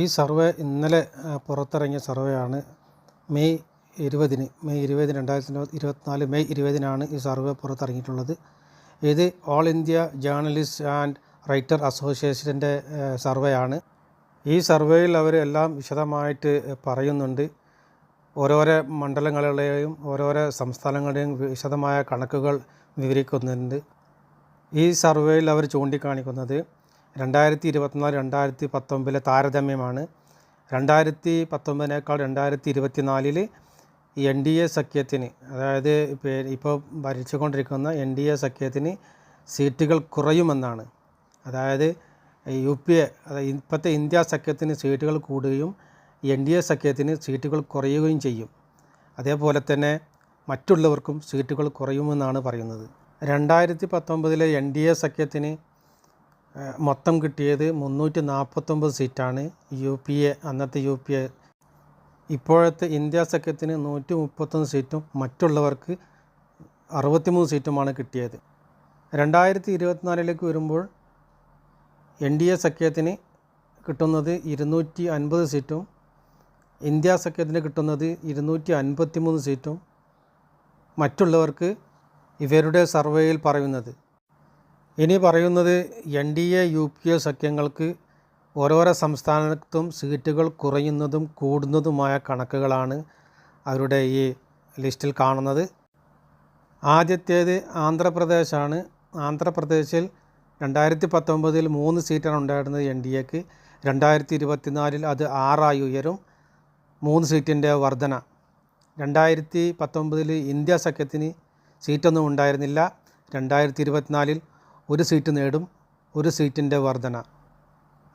ഈ സർവേ ഇന്നലെ പുറത്തിറങ്ങിയ സർവേയാണ്. മെയ് ഇരുപതിന് മെയ് ഇരുപതിന് രണ്ടായിരത്തി ഇരുപത്തിനാല് മെയ് ഇരുപതിനാണ് ഈ സർവേ പുറത്തിറങ്ങിയിട്ടുള്ളത്. ഇത് all India journalist and writer അസോസിയേഷന്റെ സർവേ ആണ് ഈ സർവേയിൽ അവർ എല്ലാം വിശദമായിട്ട് പറയുന്നുണ്ട്. ഓരോരോ മണ്ഡലങ്ങളുടെയും ഓരോരോ സംസ്ഥാനങ്ങളുടെയും വിശദമായ കണക്കുകൾ വിവരിക്കുന്നുണ്ട്. ഈ സർവേയിൽ അവർ ചൂണ്ടിക്കാണിക്കുന്നത് രണ്ടായിരത്തി ഇരുപത്തിനാല് രണ്ടായിരത്തി പത്തൊമ്പതിലെ താരതമ്യമാണ്. രണ്ടായിരത്തി പത്തൊമ്പതിനേക്കാൾ രണ്ടായിരത്തി ഇരുപത്തിനാലിൽ എൻ ഡി എ സഖ്യത്തിന് അതായത് ഇപ്പോൾ ഭരിച്ചുകൊണ്ടിരിക്കുന്ന എൻ ഡി എ സഖ്യത്തിന് സീറ്റുകൾ കുറയുമെന്നാണ്. അതായത് യു പി എ ഇപ്പോഴത്തെ ഇന്ത്യ സഖ്യത്തിന് സീറ്റുകൾ കൂടുകയും എൻ ഡി എ സഖ്യത്തിന് സീറ്റുകൾ കുറയുകയും ചെയ്യും. അതേപോലെ തന്നെ മറ്റുള്ളവർക്കും സീറ്റുകൾ കുറയുമെന്നാണ് പറയുന്നത്. രണ്ടായിരത്തി പത്തൊമ്പതിലെ എൻ ഡി എ സഖ്യത്തിന് മൊത്തം കിട്ടിയത് മുന്നൂറ്റി നാൽപ്പത്തൊമ്പത് സീറ്റാണ് യു പി എ അന്നത്തെ യു പി എ. ഇപ്പോഴത്തെ ഇന്ത്യ സഖ്യത്തിന് നൂറ്റി മുപ്പത്തൊന്ന് സീറ്റും മറ്റുള്ളവർക്ക് അറുപത്തിമൂന്ന് സീറ്റുമാണ് കിട്ടിയത്. രണ്ടായിരത്തി ഇരുപത്തിനാലിലേക്ക് വരുമ്പോൾ എൻ ഡി എ സഖ്യത്തിന് കിട്ടുന്നത് ഇരുന്നൂറ്റി അൻപത് സീറ്റും ഇന്ത്യ സഖ്യത്തിന് കിട്ടുന്നത് ഇരുന്നൂറ്റി അൻപത്തി മൂന്ന് സീറ്റും മറ്റുള്ളവർക്ക് ഇവരുടെ സർവേയിൽ പറയുന്നത് ഇനി പറയുന്നത് N D A U P A സഖ്യങ്ങൾക്ക് ഓരോരോ സംസ്ഥാനത്തും സീറ്റുകൾ കുറയുന്നതും കൂടുന്നതുമായ കണക്കുകളാണ് അവരുടെ ഈ ലിസ്റ്റിൽ കാണുന്നത്. ആദ്യത്തേത് ആന്ധ്രാപ്രദേശാണ്. ആന്ധ്രാപ്രദേശിൽ രണ്ടായിരത്തി പത്തൊമ്പതിൽ മൂന്ന് സീറ്റാണ് ഉണ്ടായിരുന്നത് എൻ ഡി എക്ക്. രണ്ടായിരത്തി ഇരുപത്തിനാലിൽ അത് ആറായി ഉയരും. മൂന്ന് സീറ്റിന്റെ വർധന. രണ്ടായിരത്തി പത്തൊമ്പതിൽ ഇന്ത്യ സഖ്യത്തിന് സീറ്റൊന്നും ഉണ്ടായിരുന്നില്ല. രണ്ടായിരത്തി ഇരുപത്തിനാലിൽ ഒരു സീറ്റ് നേടും ഒരു സീറ്റിന്റെ വർധന.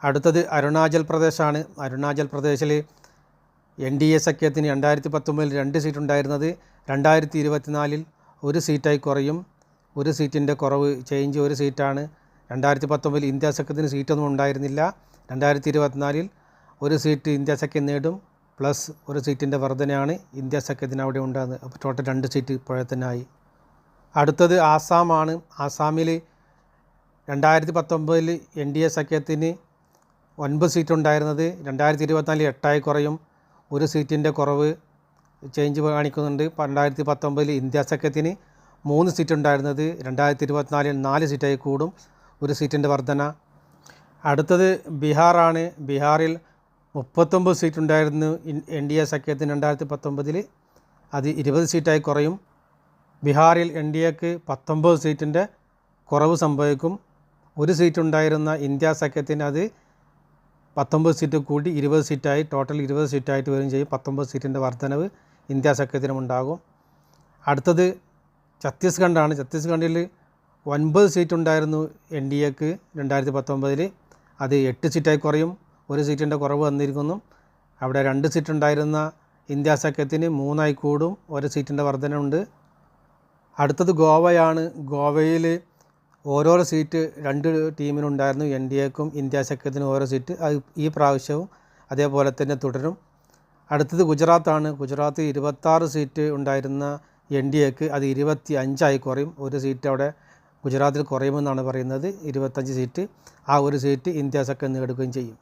അടുത്തത് അരുണാചൽ പ്രദേശാണ്. അരുണാചൽ പ്രദേശിൽ എൻ ഡി എ സഖ്യത്തിന് രണ്ടായിരത്തി പത്തൊമ്പതിൽ രണ്ട് സീറ്റ് ഉണ്ടായിരുന്നത് രണ്ടായിരത്തി ഇരുപത്തിനാലിൽ ഒരു സീറ്റായി കുറയും. ഒരു സീറ്റിന്റെ കുറവ് ചേഞ്ച് ഒരു സീറ്റാണ്. രണ്ടായിരത്തി പത്തൊമ്പതിൽ ഇന്ത്യ സഖ്യത്തിന് സീറ്റൊന്നും ഉണ്ടായിരുന്നില്ല. രണ്ടായിരത്തി ഇരുപത്തിനാലിൽ ഒരു സീറ്റ് ഇന്ത്യ സഖ്യം നേടും പ്ലസ് ഒരു സീറ്റിന്റെ വർധനയാണ് ഇന്ത്യ സഖ്യത്തിന് അവിടെ ഉണ്ടാകുന്നത്. അപ്പോൾ ടോട്ടൽ രണ്ട് സീറ്റ് ഇപ്പോഴെ തന്നെ ആയി അടുത്തത് ആസാമാണ്. ആസാമിൽ രണ്ടായിരത്തി പത്തൊമ്പതിൽ എൻ ഡി എ സഖ്യത്തിന് ഒൻപത് സീറ്റ് ഉണ്ടായിരുന്നത് രണ്ടായിരത്തി ഇരുപത്തിനാലിൽ എട്ടായി കുറയും. ഒരു സീറ്റിന്റെ കുറവ് ചേഞ്ച് കാണിക്കുന്നുണ്ട്. രണ്ടായിരത്തി പത്തൊമ്പതിൽ ഇന്ത്യ സഖ്യത്തിന് മൂന്ന് സീറ്റ് ഉണ്ടായിരുന്നത് രണ്ടായിരത്തി ഇരുപത്തിനാലിൽ നാല് സീറ്റായി കൂടും. ഒരു സീറ്റിന്റെ വർധന. അടുത്തത് ബീഹാറാണ്. ബീഹാറിൽ മുപ്പത്തൊമ്പത് സീറ്റ് ഉണ്ടായിരുന്നു എൻ ഡി എ സഖ്യത്തിന് രണ്ടായിരത്തി പത്തൊമ്പതിൽ അത് ഇരുപത് സീറ്റായി കുറയും. ബീഹാറിൽ എൻ ഡി എക്ക് പത്തൊമ്പത് സീറ്റിന്റെ കുറവ് സംഭവിക്കും. ഒരു സീറ്റ് ഉണ്ടായിരുന്ന ഇന്ത്യ സഖ്യത്തിന് അത് പത്തൊമ്പത് സീറ്റ് കൂടി ഇരുപത് സീറ്റായി ടോട്ടൽ ഇരുപത് സീറ്റായിട്ട് വരും ചെയ്യും. പത്തൊമ്പത് സീറ്റിന്റെ വർധനവ് ഇന്ത്യ സഖ്യത്തിനും ഉണ്ടാകും. അടുത്തത് ഛത്തീസ്ഗഡാണ് ഛത്തീസ്ഗഡിൽ ഒൻപത് സീറ്റ് ഉണ്ടായിരുന്നു എൻ ഡി എക്ക് രണ്ടായിരത്തി പത്തൊമ്പതിൽ അത് എട്ട് സീറ്റായി കുറയും. ഒരു സീറ്റിന്റെ കുറവ് വന്നിരിക്കുന്നു. അവിടെ രണ്ട് സീറ്റ് ഉണ്ടായിരുന്ന ഇന്ത്യ സഖ്യത്തിന് മൂന്നായി കൂടും. ഒരു സീറ്റിന്റെ വർധനയുണ്ട് അടുത്തത് ഗോവയാണ്. ഗോവയിൽ ഓരോരോ സീറ്റ് രണ്ട് ടീമിനുണ്ടായിരുന്നു. എൻ ഡി എക്കും ഇന്ത്യ സഖ്യത്തിനും ഓരോ സീറ്റ്. അത് ഈ പ്രാവശ്യവും അതേപോലെ തന്നെ തുടരും. അടുത്തത് ഗുജറാത്താണ്. ഗുജറാത്ത് ഇരുപത്താറ് സീറ്റ് ഉണ്ടായിരുന്ന എൻ ഡി എക്ക് അത് ഇരുപത്തി അഞ്ചായി കുറയും. ഒരു സീറ്റ് അവിടെ ഗുജറാത്തിൽ കുറയുമെന്നാണ് പറയുന്നത്. ഇരുപത്തഞ്ച് സീറ്റ്. ആ ഒരു സീറ്റ് ഇന്ത്യ സഖ്യം നേടുകയും ചെയ്യും.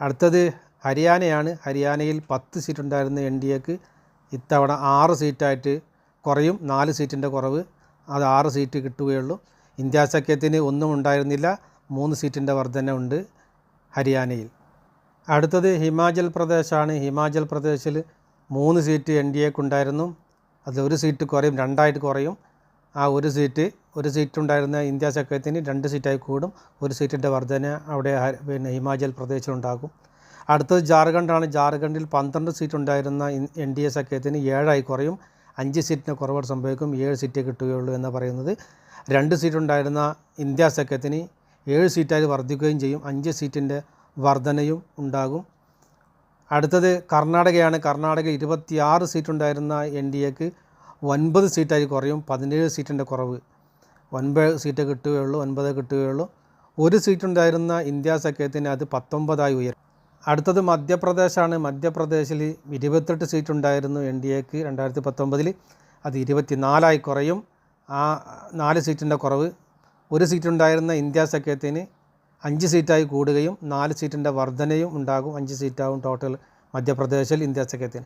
അടുത്തത് ഹരിയാനയാണ്. ഹരിയാനയിൽ പത്ത് സീറ്റ് ഉണ്ടായിരുന്ന എൻ ഡി എക്ക് ഇത്തവണ ആറ് സീറ്റായിട്ട് കുറയും. നാല് സീറ്റിന്റെ കുറവ്. അത് ആറ് സീറ്റ് കിട്ടുകയുള്ളൂ. ഇന്ത്യ സഖ്യത്തിന് ഒന്നും ഉണ്ടായിരുന്നില്ല. മൂന്ന് സീറ്റിന്റെ വർധന ഉണ്ട് ഹരിയാനയിൽ. അടുത്തത് ഹിമാചൽ പ്രദേശാണ്. ഹിമാചൽ പ്രദേശിൽ മൂന്ന് സീറ്റ് എൻ ഡി എക്ക് ഉണ്ടായിരുന്നു. അതിൽ ഒരു സീറ്റ് കുറയും രണ്ടായിട്ട് കുറയും. ആ ഒരു സീറ്റ് ഒരു സീറ്റ് ഉണ്ടായിരുന്ന ഇന്ത്യ സഖ്യത്തിന് രണ്ട് സീറ്റായി കൂടും. ഒരു സീറ്റിന്റെ വർധന അവിടെ പിന്നെ ഹിമാചൽ പ്രദേശിലുണ്ടാകും അടുത്തത് ജാർഖണ്ഡാണ്. ജാർഖണ്ഡിൽ പന്ത്രണ്ട് സീറ്റ് ഉണ്ടായിരുന്ന എൻ ഡി എ സഖ്യത്തിന് ഏഴായി കുറയും. അഞ്ച് സീറ്റിന് കുറവ് സംഭവിക്കും. ഏഴ് സീറ്റേ കിട്ടുകയുള്ളൂ എന്ന് പറയുന്നത്. രണ്ട് സീറ്റ് ഉണ്ടായിരുന്ന ഇന്ത്യ സഖ്യത്തിന് ഏഴ് സീറ്റായി വർദ്ധിക്കുകയും ചെയ്യും. അഞ്ച് സീറ്റിന്റെ വർധനയും ഉണ്ടാകും. അടുത്തത് കർണാടകയാണ്. കർണാടകയിൽ ഇരുപത്തിയാറ് സീറ്റ് ഉണ്ടായിരുന്ന എൻ ഡി എക്ക് ഒൻപത് സീറ്റായി കുറയും. പതിനേഴ് സീറ്റിന്റെ കുറവ്. ഒൻപത് സീറ്റ് കിട്ടുകയുള്ളൂ. ഒൻപത് കിട്ടുകയുള്ളൂ. ഒരു സീറ്റുണ്ടായിരുന്ന ഇന്ത്യ സഖ്യത്തിന് അത് പത്തൊമ്പതായി ഉയരും. അടുത്തത് മധ്യപ്രദേശാണ്. മധ്യപ്രദേശിൽ ഇരുപത്തെട്ട് സീറ്റുണ്ടായിരുന്നു എൻ ഡി എക്ക് രണ്ടായിരത്തി പത്തൊമ്പതിൽ. അത് ഇരുപത്തിനാലായി കുറയും. ആ നാല് സീറ്റിന്റെ കുറവ് ഒരു സീറ്റ് ഉണ്ടായിരുന്ന ഇന്ത്യ സഖ്യത്തിന് അഞ്ച് സീറ്റായി കൂടുകയും നാല് സീറ്റിന്റെ വർധനയും ഉണ്ടാകും അഞ്ച് സീറ്റാകും ടോട്ടൽ മധ്യപ്രദേശിൽ ഇന്ത്യ സഖ്യത്തിന്.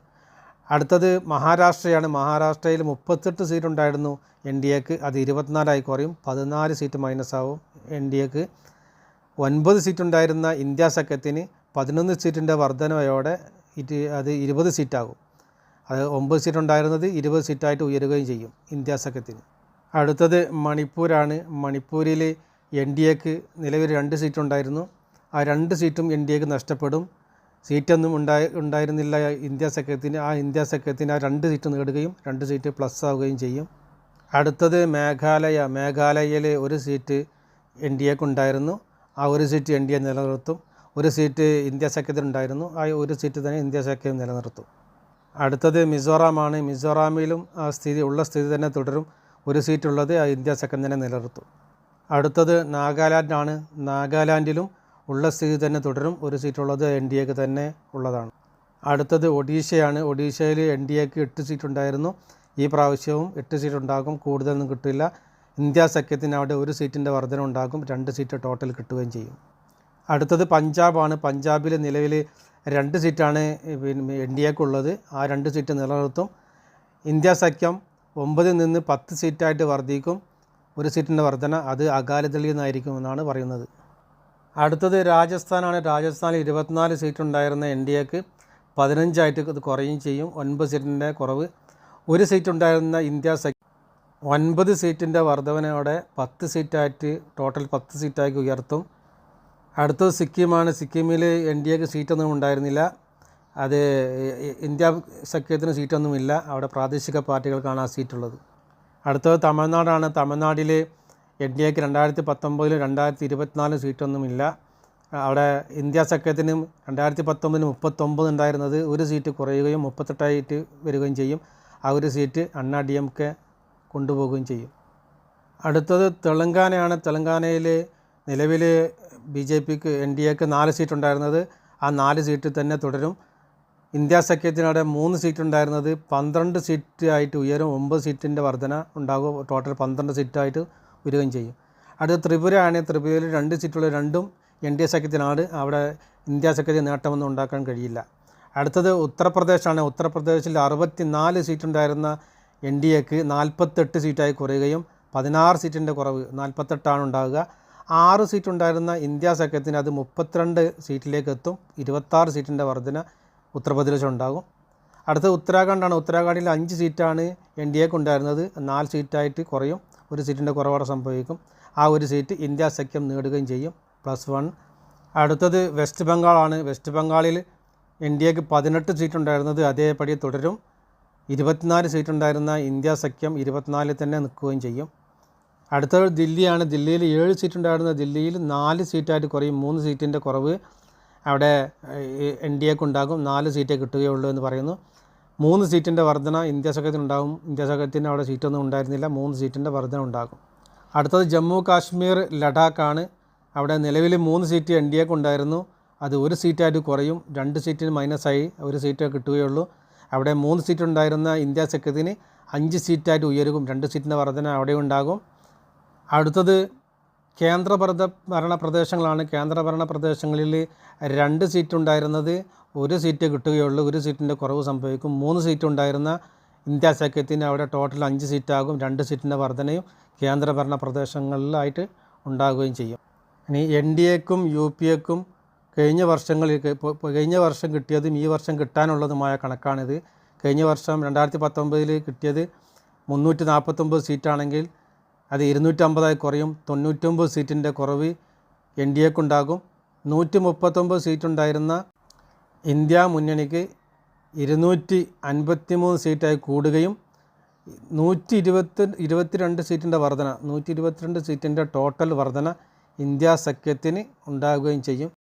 അടുത്തത് മഹാരാഷ്ട്രയാണ്. മഹാരാഷ്ട്രയിൽ മുപ്പത്തെട്ട് സീറ്റ് ഉണ്ടായിരുന്നു എൻ ഡി എക്ക് അത് ഇരുപത്തിനാലായി കുറയും പതിനാല് സീറ്റ് മൈനസ് ആവും എൻ ഡി എക്ക്. ഒൻപത് സീറ്റ് ഉണ്ടായിരുന്ന ഇന്ത്യ സഖ്യത്തിന് പതിനൊന്ന് സീറ്റിന്റെ വർധനയോടെ ഇത് അത് ഇരുപത് സീറ്റാകും. അത് ഒമ്പത് സീറ്റ് ഉണ്ടായിരുന്നത് ഇരുപത് സീറ്റായിട്ട് ഉയരുകയും ചെയ്യും ഇന്ത്യ സഖ്യത്തിന്. അടുത്തത് മണിപ്പൂരാണ്. മണിപ്പൂരിൽ എൻ ഡി എക്ക് നിലവിൽ രണ്ട് സീറ്റുണ്ടായിരുന്നു. ആ രണ്ട് സീറ്റും എൻ ഡി എക്ക് നഷ്ടപ്പെടും. സീറ്റൊന്നും ഉണ്ടായി ഉണ്ടായിരുന്നില്ല ഇന്ത്യ സഖ്യത്തിന് ആ ഇന്ത്യ സഖ്യത്തിന് ആ രണ്ട് സീറ്റ് നേടുകയും രണ്ട് സീറ്റ് പ്ലസ് ആവുകയും ചെയ്യും. അടുത്തത് മേഘാലയ. മേഘാലയയിൽ ഒരു സീറ്റ് എൻ ഡി എക്ക് ഉണ്ടായിരുന്നു. ആ ഒരു സീറ്റ് എൻ ഡി എ നിലനിർത്തും. ഒരു സീറ്റ് ഇന്ത്യ സഖ്യത്തിനുണ്ടായിരുന്നു ആ ഒരു സീറ്റ് തന്നെ ഇന്ത്യ സഖ്യം നിലനിർത്തും. അടുത്തത് മിസോറാമാണ്. മിസോറാമിലും ആ സ്ഥിതി ഉള്ള സ്ഥിതി തന്നെ തുടരും. ഒരു സീറ്റുള്ളത് ഇന്ത്യ സെക്കൻഡിനെ നിലനിർത്തും. അടുത്തത് നാഗാലാൻഡാണ്. നാഗാലാൻഡിലും ഉള്ള സ്ഥിതി തന്നെ തുടരും. ഒരു സീറ്റുള്ളത് എൻ ഡി എക്ക് തന്നെ ഉള്ളതാണ്. അടുത്തത് ഒഡീഷയാണ്. ഒഡീഷയിൽ എൻ ഡി എക്ക് എട്ട് സീറ്റ് ഉണ്ടായിരുന്നു ഈ പ്രാവശ്യവും എട്ട് സീറ്റ് ഉണ്ടാകും കൂടുതലൊന്നും കിട്ടില്ല. ഇന്ത്യ സഖ്യത്തിന് അവിടെ ഒരു സീറ്റിന്റെ വർധന ഉണ്ടാകും. രണ്ട് സീറ്റ് ടോട്ടൽ കിട്ടുകയും ചെയ്യും. അടുത്തത് പഞ്ചാബാണ്. പഞ്ചാബിൽ നിലവിൽ രണ്ട് സീറ്റാണ് പിന്നെ എൻ ഡി എക്കുള്ളത് ആ രണ്ട് സീറ്റ് നിലനിർത്തും. ഇന്ത്യ സഖ്യം ഒമ്പതിൽ നിന്ന് പത്ത് സീറ്റായിട്ട് വർദ്ധിക്കും. ഒരു സീറ്റിന്റെ വർധന അത് അകാലിദളിൽ നിന്നായിരിക്കും എന്നാണ് പറയുന്നത്. അടുത്തത് രാജസ്ഥാനാണ്. രാജസ്ഥാനിൽ ഇരുപത്തിനാല് സീറ്റ് ഉണ്ടായിരുന്ന എൻ ഡി എക്ക് പതിനഞ്ചായിട്ട് ഇത് കുറയും ചെയ്യും. ഒൻപത് സീറ്റിന്റെ കുറവ്. ഒരു സീറ്റ് ഉണ്ടായിരുന്ന ഇന്ത്യ സഖ്യ ഒൻപത് സീറ്റിന്റെ വർധവനയോടെ പത്ത് സീറ്റായിട്ട് ടോട്ടൽ പത്ത് സീറ്റാക്കി ഉയർത്തും. അടുത്തത് സിക്കിമാണ്. സിക്കിമിൽ എൻ ഡി എക്ക് സീറ്റൊന്നും ഉണ്ടായിരുന്നില്ല. അത് ഇന്ത്യ സഖ്യത്തിന് സീറ്റൊന്നുമില്ല. അവിടെ പ്രാദേശിക പാർട്ടികൾക്കാണ് ആ സീറ്റുള്ളത്. അടുത്തത് തമിഴ്നാടാണ്. തമിഴ്നാട്ടിൽ എൻ ഡി എക്ക് രണ്ടായിരത്തി പത്തൊമ്പതിലും രണ്ടായിരത്തി ഇരുപത്തിനാലും സീറ്റൊന്നുമില്ല. അവിടെ ഇന്ത്യ സഖ്യത്തിനും രണ്ടായിരത്തി പത്തൊമ്പതിന് മുപ്പത്തൊമ്പത് ഉണ്ടായിരുന്നത് ഒരു സീറ്റ് കുറയുകയും മുപ്പത്തെട്ടായിട്ട് വരികയും ചെയ്യും. ആ ഒരു സീറ്റ് അണ്ണാ ഡി എം കെ കൊണ്ടുപോവുകയും ചെയ്യും. അടുത്തത് തെലങ്കാനയാണ്. തെലങ്കാനയിൽ നിലവിൽ ബി ജെ പിക്ക് എൻ ഡി എക്ക് നാല് സീറ്റ് ഉണ്ടായിരുന്നത് ആ നാല് സീറ്റ് തന്നെ തുടരും. ഇന്ത്യ സഖ്യത്തിനവിടെ മൂന്ന് സീറ്റ് ഉണ്ടായിരുന്നത് പന്ത്രണ്ട് സീറ്റ് ആയിട്ട് ഉയരും ഒമ്പത് സീറ്റിന്റെ വർധന ഉണ്ടാകും ടോട്ടൽ പന്ത്രണ്ട് സീറ്റായിട്ട് ഉയരുകയും ചെയ്യും. അടുത്ത ത്രിപുരയാണ് ത്രിപുരയിൽ രണ്ട് സീറ്റുള്ള രണ്ടും എൻ ഡി എ സഖ്യത്തിനാണ് അവിടെ ഇന്ത്യ സഖ്യത്തിൽ നേട്ടമൊന്നും ഉണ്ടാക്കാൻ കഴിയില്ല. അടുത്തത് ഉത്തർപ്രദേശാണ്. ഉത്തർപ്രദേശിൽ അറുപത്തി നാല് സീറ്റ് ഉണ്ടായിരുന്ന എൻ ഡി എക്ക് നാൽപ്പത്തെട്ട് സീറ്റായി കുറയുകയും പതിനാറ് സീറ്റിന്റെ കുറവ് നാൽപ്പത്തെട്ടാണ് ഉണ്ടാകുക. ആറ് സീറ്റ് ഉണ്ടായിരുന്ന ഇന്ത്യ സഖ്യത്തിന് അത് മുപ്പത്തിരണ്ട് സീറ്റിലേക്ക് എത്തും. ഇരുപത്താറ് സീറ്റിന്റെ വർധന ഉത്തർപ്രദേശ് ഉണ്ടാകും അടുത്ത ഉത്തരാഖണ്ഡാണ്. ഉത്തരാഖണ്ഡിൽ അഞ്ച് സീറ്റാണ് എൻ ഡി എക്ക് ഉണ്ടായിരുന്നത് നാല് സീറ്റായിട്ട് കുറയും. ഒരു സീറ്റിന്റെ കുറവോടെ സംഭവിക്കും. ആ ഒരു സീറ്റ് ഇന്ത്യ സഖ്യം നേടുകയും ചെയ്യും. Plus one. അടുത്തത് വെസ്റ്റ് ബംഗാളാണ്. വെസ്റ്റ് ബംഗാളിൽ എൻ ഡി എക്ക് പതിനെട്ട് സീറ്റ് ഉണ്ടായിരുന്നത് അതേപടി തുടരും. ഇരുപത്തിനാല് സീറ്റ് ഉണ്ടായിരുന്ന ഇന്ത്യ സഖ്യം ഇരുപത്തിനാലിൽ തന്നെ നിൽക്കുകയും ചെയ്യും. അടുത്തത് ദില്ലിയാണ്. ദില്ലിയിൽ ഏഴ് സീറ്റ് ഉണ്ടായിരുന്ന ദില്ലിയിൽ നാല് സീറ്റായിട്ട് കുറയും. മൂന്ന് സീറ്റിന്റെ കുറവ് അവിടെ എൻ ഡി എക്ക് ഉണ്ടാകും. നാല് സീറ്റേ കിട്ടുകയുള്ളൂ എന്ന് പറയുന്നു. മൂന്ന് സീറ്റിന്റെ വർധന ഇന്ത്യ സഖ്യത്തിനുണ്ടാകും ഇന്ത്യ സഖ്യത്തിന് അവിടെ സീറ്റൊന്നും ഉണ്ടായിരുന്നില്ല. മൂന്ന് സീറ്റിന്റെ വർധന ഉണ്ടാകും. അടുത്തത് ജമ്മു കാശ്മീർ ലഡാക്കാണ്. അവിടെ നിലവിൽ മൂന്ന് സീറ്റ് എൻ ഡി എക്ക് ഉണ്ടായിരുന്നു. അത് ഒരു സീറ്റായിട്ട് കുറയും. രണ്ട് സീറ്റിന് മൈനസായി ഒരു സീറ്റേ കിട്ടുകയുള്ളൂ. അവിടെ മൂന്ന് സീറ്റ് ഉണ്ടായിരുന്ന ഇന്ത്യ സഖ്യത്തിന് അഞ്ച് സീറ്റായിട്ട് ഉയരും രണ്ട് സീറ്റിന്റെ വർധന അവിടെ ഉണ്ടാകും. അടുത്തത് കേന്ദ്രഭരണ ഭരണ പ്രദേശങ്ങളാണ്. കേന്ദ്രഭരണ പ്രദേശങ്ങളിൽ രണ്ട് സീറ്റ് ഉണ്ടായിരുന്നത് ഒരു സീറ്റ് കിട്ടുകയുള്ളൂ. ഒരു സീറ്റിന്റെ കുറവ് സംഭവിക്കും. മൂന്ന് സീറ്റ് ഉണ്ടായിരുന്ന ഇന്ത്യ സഖ്യത്തിന് അവിടെ ടോട്ടൽ അഞ്ച് സീറ്റാകും. രണ്ട് സീറ്റിന്റെ വർധനയും കേന്ദ്രഭരണ പ്രദേശങ്ങളിലായിട്ട് ഉണ്ടാകുകയും ചെയ്യും. ഇനി എൻ ഡി എക്കും യു പി എക്കും കഴിഞ്ഞ വർഷങ്ങളിൽ കഴിഞ്ഞ വർഷം കിട്ടിയതും ഈ വർഷം കിട്ടാനുള്ളതുമായ കണക്കാണിത്. കഴിഞ്ഞ വർഷം രണ്ടായിരത്തി പത്തൊമ്പതിൽ കിട്ടിയത് മുന്നൂറ്റി നാൽപ്പത്തൊമ്പത് സീറ്റാണെങ്കിൽ അത് ഇരുന്നൂറ്റമ്പതായി കുറയും. തൊണ്ണൂറ്റൊമ്പത് സീറ്റിന്റെ കുറവ് എൻ ഡി എക്കുണ്ടാകും. നൂറ്റി മുപ്പത്തൊമ്പത് സീറ്റുണ്ടായിരുന്ന ഇന്ത്യ മുന്നണിക്ക് ഇരുന്നൂറ്റി അൻപത്തി മൂന്ന് സീറ്റായി കൂടുകയും നൂറ്റി ഇരുപത്തി ഇരുപത്തിരണ്ട് സീറ്റിന്റെ വർധന നൂറ്റി ഇരുപത്തിരണ്ട് സീറ്റിന്റെ ടോട്ടൽ വർധന ഇന്ത്യ സഖ്യത്തിന് ഉണ്ടാകുകയും ചെയ്യും.